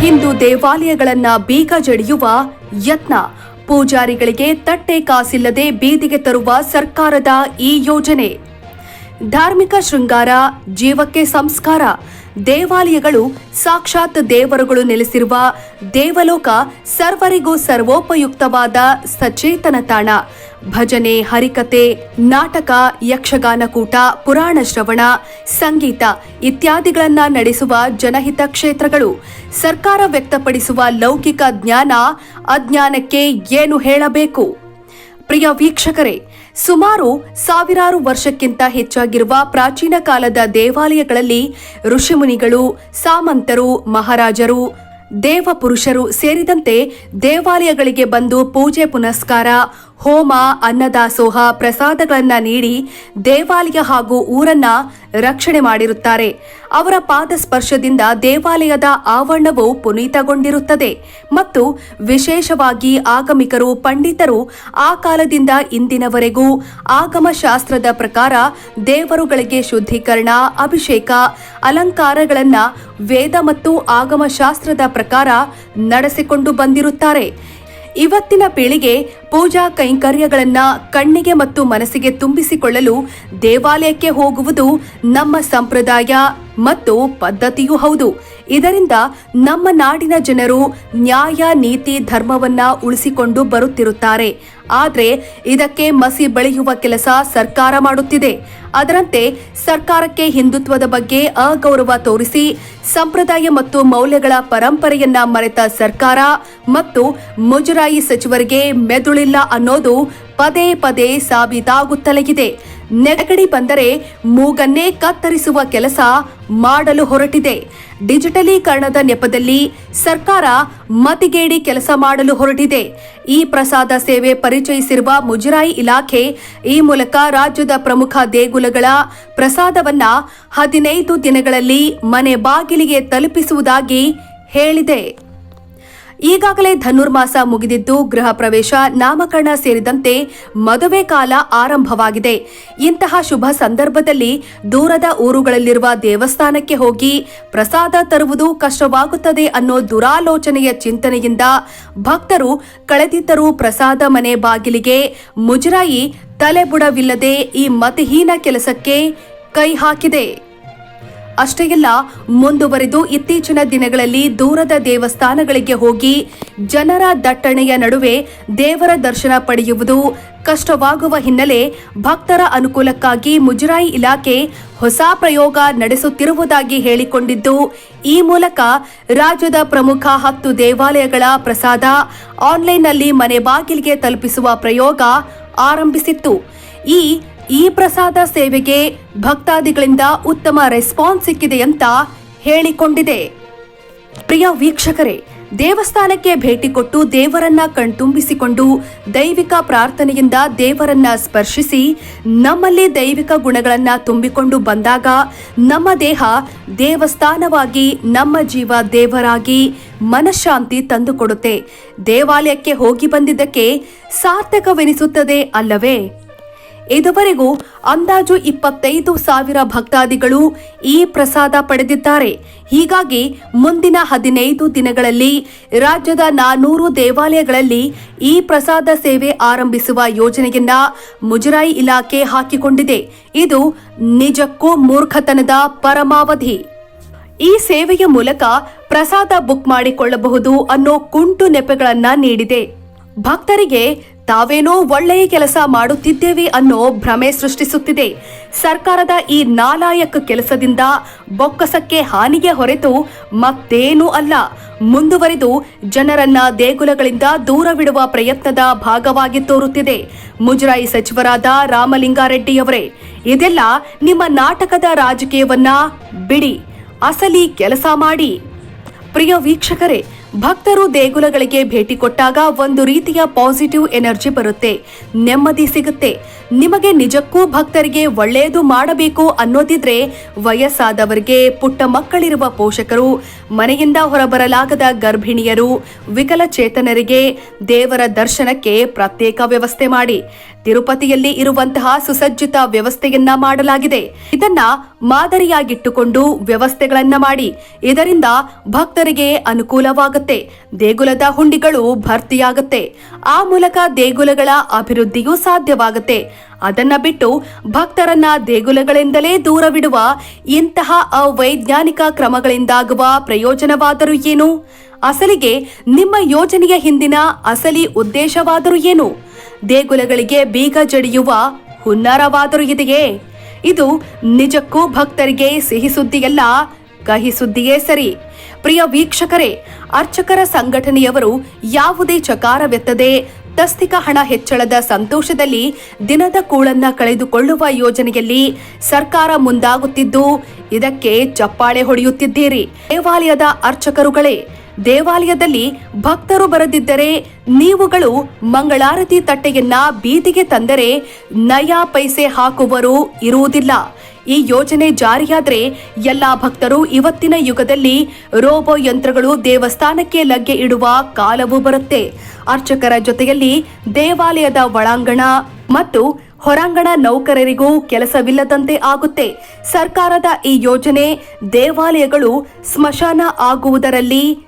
ಹಿಂದೂ ದೇವಾಲಯಗಳನ್ನ ಬೀಗ ಜಡಿಯುವ ಯತ್ನ. ಪೂಜಾರಿಗಳಿಗೆ ತಟ್ಟೆ ಕಾಸಿಲ್ಲದೆ ಬೀದಿಗೆ ತರುವ ಸರ್ಕಾರದ ಈ ಯೋಜನೆ. ಧಾರ್ಮಿಕ ಶೃಂಗಾರ, ಜೀವಕ್ಕೆ ಸಂಸ್ಕಾರ ದೇವಾಲಯಗಳು ಸಾಕ್ಷಾತ್ ದೇವರುಗಳು ನೆಲೆಸಿರುವ ದೇವಲೋಕ ಸರ್ವರಿಗೂ ಸರ್ವೋಪಯುಕ್ತವಾದ ಸಚೇತನ ತಾಣ ಭಜನೆ ಹರಿಕತೆ ನಾಟಕ, ಯಕ್ಷಗಾನ ಕೂಟ, ಪುರಾಣ ಶ್ರವಣ, ಸಂಗೀತ ಇತ್ಯಾದಿಗಳನ್ನ ನಡೆಸುವ ಜನಹಿತ ಕ್ಷೇತ್ರಗಳು. ಸರ್ಕಾರ ವ್ಯಕ್ತಪಡಿಸುವ ಲೌಕಿಕ ಜ್ಞಾನ ಅಜ್ಞಾನಕ್ಕೆ ಏನು ಹೇಳಬೇಕು? ಪ್ರಿಯ ವೀಕ್ಷಕರೇ, ಸುಮಾರು ಸಾವಿರಾರು ವರ್ಷಕ್ಕಿಂತ ಹೆಚ್ಚಾಗಿರುವ ಪ್ರಾಚೀನ ಕಾಲದ ದೇವಾಲಯಗಳಲ್ಲಿ ಋಷಿಮುನಿಗಳು, ಸಾಮಂತರು, ಮಹಾರಾಜರು, ದೇವಪುರುಷರು ಸೇರಿದಂತೆ ದೇವಾಲಯಗಳಿಗೆ ಬಂದು ಪೂಜೆ, ಪುನಸ್ಕಾರ ಹೋಮ, ಅನ್ನದಾಸೋಹ, ಪ್ರಸಾದಗಳನ್ನ ನೀಡಿ ದೇವಾಲಯ ಹಾಗೂ ಊರನ್ನ ರಕ್ಷಣೆ ಮಾಡಿರುತ್ತಾರೆ. ಅವರ ಪಾದ ಸ್ಪರ್ಶದಿಂದ ದೇವಾಲಯದ ಆವರಣವು ಪುನೀತಗೊಂಡಿರುತ್ತದೆ ಮತ್ತು ವಿಶೇಷವಾಗಿ ಆಗಮಿಕರು, ಪಂಡಿತರು ಆ ಕಾಲದಿಂದ ಇಂದಿನವರೆಗೂ ಆಗಮ ಶಾಸ್ತ್ರದ ಪ್ರಕಾರ ದೇವರುಗಳಿಗೆ ಶುದ್ಧೀಕರಣ, ಅಭಿಷೇಕ, ಅಲಂಕಾರಗಳನ್ನ ವೇದ ಮತ್ತು ಆಗಮ ಶಾಸ್ತ್ರದ ಪ್ರಕಾರ ನಡೆಸಿಕೊಂಡು ಬಂದಿರುತ್ತಾರೆ. ಇವತ್ತಿನ ಪೀಳಿಗೆ ಪೂಜಾ ಕೈಂಕರ್ಯಗಳನ್ನ ಕಣ್ಣಿಗೆ ಮತ್ತು ಮನಸ್ಸಿಗೆ ತುಂಬಿಸಿಕೊಳ್ಳಲು ದೇವಾಲಯಕ್ಕೆ ಹೋಗುವುದು ನಮ್ಮ ಸಂಪ್ರದಾಯ ಮತ್ತು ಪದ್ಧತಿಯೂ ಹೌದು. ಇದರಿಂದ ನಮ್ಮ ನಾಡಿನ ಜನರು ನ್ಯಾಯ, ನೀತಿ, ಧರ್ಮವನ್ನ ಉಳಿಸಿಕೊಂಡು ಬರುತ್ತಿರುತ್ತಾರೆ. ಆದರೆ ಇದಕ್ಕೆ ಮಸಿ ಬೆಳೆಯುವ ಕೆಲಸ ಸರ್ಕಾರ ಮಾಡುತ್ತಿದೆ. ಅದರಂತೆ ಸರ್ಕಾರಕ್ಕೆ ಹಿಂದುತ್ವದ ಬಗ್ಗೆ ಅಗೌರವ ತೋರಿಸಿ, ಸಂಪ್ರದಾಯ ಮತ್ತು ಮೌಲ್ಯಗಳ ಪರಂಪರೆಯನ್ನ ಮರೆತ ಸರ್ಕಾರ ಮತ್ತು ಮುಜರಾಯಿ ಸಚಿವರಿಗೆ ಮೆದುಳಿಲ್ಲ ಅನ್ನೋದು ಪದೇ ಪದೇ ಸಾಬೀತಾಗುತ್ತಲೇ ನೆಗಡಿ ಬಂದರೆ ಮೂಗನ್ನೇ ಕತ್ತರಿಸುವ ಕೆಲಸ ಮಾಡಲು ಹೊರಟಿದೆ. ಡಿಜಿಟಲೀಕರಣದ ನೆಪದಲ್ಲಿ ಸರ್ಕಾರ ಮತಿಗೇಡಿ ಕೆಲಸ ಮಾಡಲು ಹೊರಟಿದೆ. ಈ ಪ್ರಸಾದ ಸೇವೆ ಪರಿಚಯಿಸಿರುವ ಮುಜರಾಯಿ ಇಲಾಖೆ ಈ ಮೂಲಕ ರಾಜ್ಯದ ಪ್ರಮುಖ ದೇಗುಲಗಳ ಪ್ರಸಾದವನ್ನ ಹದಿನೈದು ದಿನಗಳಲ್ಲಿ ಮನೆ ಬಾಗಿಲಿಗೆ ತಲುಪಿಸುವುದಾಗಿ ಹೇಳಿದೆ. ಈಗಾಗಲೇ ಧನುರ್ಮಾಸ ಮುಗಿದಿದ್ದು ಗೃಹ ಪ್ರವೇಶ, ನಾಮಕರಣ ಸೇರಿದಂತೆ ಮದುವೆ ಕಾಲ ಆರಂಭವಾಗಿದೆ. ಇಂತಹ ಶುಭ ಸಂದರ್ಭದಲ್ಲಿ ದೂರದ ಊರುಗಳಲ್ಲಿರುವ ದೇವಸ್ಥಾನಕ್ಕೆ ಹೋಗಿ ಪ್ರಸಾದ ತರುವುದು ಕಷ್ಟವಾಗುತ್ತದೆ ಅನ್ನೋ ದುರಾಲೋಚನೆಯ ಚಿಂತನೆಯಿಂದ ಭಕ್ತರು ಕಳೆದಿದ್ದರೂ ಪ್ರಸಾದ ಮನೆ ಬಾಗಿಲಿಗೆ ಮುಜರಾಯಿ ತಲೆಬುಡವಿಲ್ಲದೆ ಈ ಮತಿಹೀನ ಕೆಲಸಕ್ಕೆ ಕೈ ಹಾಕಿದೆ. ಅಷ್ಟೇ ಅಲ್ಲ, ಮುಂದುವರೆದು ಇತ್ತೀಚಿನ ದಿನಗಳಲ್ಲಿ ದೂರದ ದೇವಸ್ಥಾನಗಳಿಗೆ ಹೋಗಿ ಜನರ ದಟ್ಟಣೆಯ ನಡುವೆ ದೇವರ ದರ್ಶನ ಪಡೆಯುವುದು ಕಷ್ಟವಾಗುವ ಹಿನ್ನೆಲೆ ಭಕ್ತರ ಅನುಕೂಲಕ್ಕಾಗಿ ಮುಜರಾಯಿ ಇಲಾಖೆ ಹೊಸ ಪ್ರಯೋಗ ನಡೆಸುತ್ತಿರುವುದಾಗಿ ಹೇಳಿಕೊಂಡಿದ್ದು, ಈ ಮೂಲಕ ರಾಜ್ಯದ ಪ್ರಮುಖ ಹತ್ತು ದೇವಾಲಯಗಳ ಪ್ರಸಾದ ಆನ್ಲೈನ್ನಲ್ಲಿ ಮನೆ ಬಾಗಿಲಿಗೆ ತಲುಪಿಸುವ ಪ್ರಯೋಗ ಆರಂಭಿಸಿತ್ತು. ಈ ಈ ಪ್ರಸಾದ ಸೇವೆಗೆ ಭಕ್ತಾದಿಗಳಿಂದ ಉತ್ತಮ ರೆಸ್ಪಾನ್ಸ್ ಸಿಕ್ಕಿದೆ ಅಂತ ಹೇಳಿಕೊಂಡಿದೆ. ಪ್ರಿಯ ವೀಕ್ಷಕರೇ, ದೇವಸ್ಥಾನಕ್ಕೆ ಭೇಟಿ ಕೊಟ್ಟು ದೇವರನ್ನ ಕಣ್ತುಂಬಿಸಿಕೊಂಡು ದೈವಿಕ ಪ್ರಾರ್ಥನೆಯಿಂದ ದೇವರನ್ನ ಸ್ಪರ್ಶಿಸಿ, ನಮ್ಮಲ್ಲಿ ದೈವಿಕ ಗುಣಗಳನ್ನ ತುಂಬಿಕೊಂಡು ಬಂದಾಗ ನಮ್ಮ ದೇಹ ದೇವಸ್ಥಾನವಾಗಿ, ನಮ್ಮ ಜೀವ ದೇವರಾಗಿ ಮನಃಶಾಂತಿ ತಂದುಕೊಡುತ್ತೆ. ದೇವಾಲಯಕ್ಕೆ ಹೋಗಿ ಬಂದಿದ್ದಕ್ಕೆ ಸಾರ್ಥಕವೆನಿಸುತ್ತದೆ ಅಲ್ಲವೇ? ಇದುವರೆಗೂ ಅಂದಾಜು ಇಪ್ಪತ್ತೈದು ಸಾವಿರ ಭಕ್ತಾದಿಗಳು ಈ ಪ್ರಸಾದ ಪಡೆದಿದ್ದಾರೆ. ಹೀಗಾಗಿ ಮುಂದಿನ ಹದಿನೈದು ದಿನಗಳಲ್ಲಿ ರಾಜ್ಯದ ನಾನೂರು ದೇವಾಲಯಗಳಲ್ಲಿ ಈ ಪ್ರಸಾದ ಸೇವೆ ಆರಂಭಿಸುವ ಯೋಜನೆಯನ್ನ ಮುಜರಾಯಿ ಇಲಾಖೆ ಹಾಕಿಕೊಂಡಿದೆ. ಇದು ನಿಜಕ್ಕೂ ಮೂರ್ಖತನದ ಪರಮಾವಧಿ. ಈ ಸೇವೆಯ ಮೂಲಕ ಪ್ರಸಾದ ಬುಕ್ ಮಾಡಿಕೊಳ್ಳಬಹುದು ಅನ್ನೋ ಕುಂಟು ನೆಪಗಳನ್ನ ನೀಡಿದೆ. ಭಕ್ತರಿಗೆ ತಾವೇನೋ ಒಳ್ಳೆಯ ಕೆಲಸ ಮಾಡುತ್ತಿದ್ದೇವೆ ಅನ್ನೋ ಭ್ರಮೆ ಸೃಷ್ಟಿಸುತ್ತಿದೆ. ಸರ್ಕಾರದ ಈ ನಾಲಾಯಕ ಕೆಲಸದಿಂದ ಬೊಕ್ಕಸಕ್ಕೆ ಹಾನಿಗೆ ಹೊರತು ಮತ್ತೇನೂ ಅಲ್ಲ. ಮುಂದುವರೆದು ಜನರನ್ನ ದೇಗುಲಗಳಿಂದ ದೂರವಿಡುವ ಪ್ರಯತ್ನದ ಭಾಗವಾಗಿ ತೋರುತ್ತಿದೆ. ಮುಜರಾಯಿ ಸಚಿವರಾದ ರಾಮಲಿಂಗಾರೆಡ್ಡಿಯವರೇ, ಇದೆಲ್ಲ ನಿಮ್ಮ ನಾಟಕದ ರಾಜಕೀಯವನ್ನ ಬಿಡಿ. ಅಸಲಿ ಕೆಲಸ ಮಾಡಿ. ಪ್ರಿಯ ವೀಕ್ಷಕರೇ ಭಕ್ತರು ದೇಗುಲಗಳಿಗೆ ಭೇಟಿ ಕೊಟ್ಟಾಗ ಒಂದು ರೀತಿಯ ಪಾಸಿಟಿವ್ ಎನರ್ಜಿ ಬರುತ್ತೆ. ನೆಮ್ಮದಿ ಸಿಗುತ್ತೆ. ನಿಮಗೆ ನಿಜಕ್ಕೂ ಭಕ್ತರಿಗೆ ಒಳ್ಳೆಯದು ಮಾಡಬೇಕು ಅನ್ನೋದಿದ್ರೆ ವಯಸ್ಸಾದವರಿಗೆ, ಪುಟ್ಟ ಮಕ್ಕಳಿರುವ ಪೋಷಕರು, ಮನೆಯಿಂದ ಹೊರಬರಲಾಗದ ಗರ್ಭಿಣಿಯರು, ವಿಕಲಚೇತನರಿಗೆ ದೇವರ ದರ್ಶನಕ್ಕೆ ಪ್ರತ್ಯೇಕ ವ್ಯವಸ್ಥೆ ಮಾಡಿ. ತಿರುಪತಿಯಲ್ಲಿ ಇರುವಂತಹ ಸುಸಜ್ಜಿತ ವ್ಯವಸ್ಥೆಯನ್ನ ಮಾಡಲಾಗಿದೆ. ಇದನ್ನ ಮಾದರಿಯಾಗಿಟ್ಟುಕೊಂಡು ವ್ಯವಸ್ಥೆಗಳನ್ನ ಮಾಡಿ. ಇದರಿಂದ ಭಕ್ತರಿಗೆ ಅನುಕೂಲವಾಗುತ್ತೆ. ದೇಗುಲದ ಹುಂಡಿಗಳು ಭರ್ತಿಯಾಗುತ್ತೆ. ಆ ಮೂಲಕ ದೇಗುಲಗಳ ಅಭಿವೃದ್ಧಿಯೂ ಸಾಧ್ಯವಾಗುತ್ತೆ. ಅದನ್ನ ಬಿಟ್ಟು ಭಕ್ತರನ್ನ ದೇಗುಲಗಳಿಂದಲೇ ದೂರವಿಡುವ ಇಂತಹ ಅವೈಜ್ಞಾನಿಕ ಕ್ರಮಗಳಿಂದಾಗುವ ಪ್ರಯೋಜನವಾದರೂ ಏನು? ಅಸಲಿಗೆ ನಿಮ್ಮ ಯೋಜನೆಯ ಹಿಂದಿನ ಅಸಲಿ ಉದ್ದೇಶವಾದರೂ ಏನು? ದೇಗುಲಗಳಿಗೆ ಬೀಗ ಜಡಿಯುವ ಹುನ್ನಾರವಾದರೂ ಇದೆಯೇ? ಇದು ನಿಜಕ್ಕೂ ಭಕ್ತರಿಗೆ ಸಿಹಿ ಸುದ್ದಿಯಲ್ಲ, ಕಹಿ ಸುದ್ದಿಯೇ ಸರಿ. ಪ್ರಿಯ ವೀಕ್ಷಕರೇ, ಅರ್ಚಕರ ಸಂಘಟನೆಯವರು ಯಾವುದೇ ಚಕಾರವೆತ್ತದೆ, ತಸ್ತಿಕ ಹಣ ಹೆಚ್ಚಳದ ಸಂತೋಷದಲ್ಲಿ ದಿನದ ಕೂಳನ್ನ ಕಳೆದುಕೊಳ್ಳುವ ಯೋಜನೆಯಲ್ಲಿ ಸರ್ಕಾರ ಮುಂದಾಗುತ್ತಿದ್ದು, ಇದಕ್ಕೆ ಚಪ್ಪಾಳೆ ಹೊಡೆಯುತ್ತಿದ್ದೀರಿ. ದೇವಾಲಯದ ಅರ್ಚಕರುಗಳೇ ದೇವಾಲಯದಲ್ಲಿ ಭಕ್ತರು ಬರದಿದ್ದರೆ ನೀವುಗಳು ಮಂಗಳಾರತಿ ತಟ್ಟೆಯನ್ನ ಬೀದಿಗೆ ತಂದರೆ ನಯಾ ಪೈಸೆ ಹಾಕುವರು ಇರುವುದಿಲ್ಲ. ಈ ಯೋಜನೆ ಜಾರಿಯಾದರೆ ಎಲ್ಲಾ ಭಕ್ತರು ಇವತ್ತಿನ ಯುಗದಲ್ಲಿ ರೋಬೋ ಯಂತ್ರಗಳು ದೇವಸ್ಥಾನಕ್ಕೆ ಲಗ್ಗೆ ಇಡುವ ಕಾಲವು ಬರುತ್ತೆ. ಅರ್ಚಕರ ಜೊತೆಯಲ್ಲಿ ದೇವಾಲಯದ ಒಳಾಂಗಣ ಮತ್ತು ಹೊರಾಂಗಣ ನೌಕರರಿಗೂ ಕೆಲಸವಿಲ್ಲದಂತೆ ಆಗುತ್ತೆ. ಸರ್ಕಾರದ ಈ ಯೋಜನೆ ದೇವಾಲಯಗಳು ಸ್ಮಶಾನ ಆಗುವುದರಲ್ಲಿ